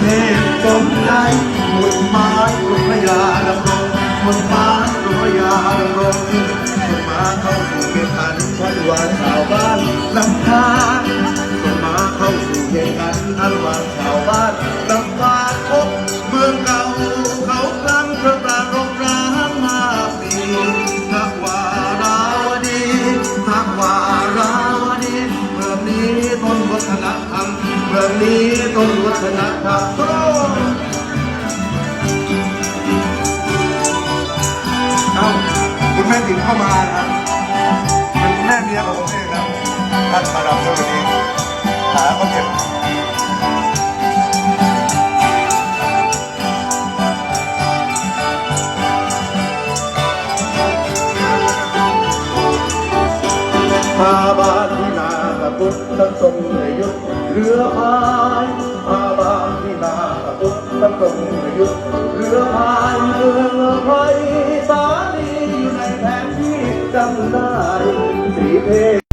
เพสมใจหมุนไม้กรุงพระยาดำรงหมุนไม้กรุงพระยาดำรงสมาเข้าสู่เกณฑ์ขันวันวาชาวบ้านลำพานส่งมาเข้าสู่เกณฑ์ขันอันวาชาว มเมืองนี้ต้นวัฒนธรรมโอ้เอ้าคุณแม่ติ๋มเข้ามานะครับเป็นคุณแม่เมียของผมเองครับท่านมารับในวันนี้ขาเขาเจ็บมาบา นที่นาตะพุทธทั้งทรงในยุทธเรือพายมาบางที่นาตะพุทธทั้งทรงในยุทธเรือพายเมืองไพรสาลีอยู่ในแผนที่จำได้สีเพ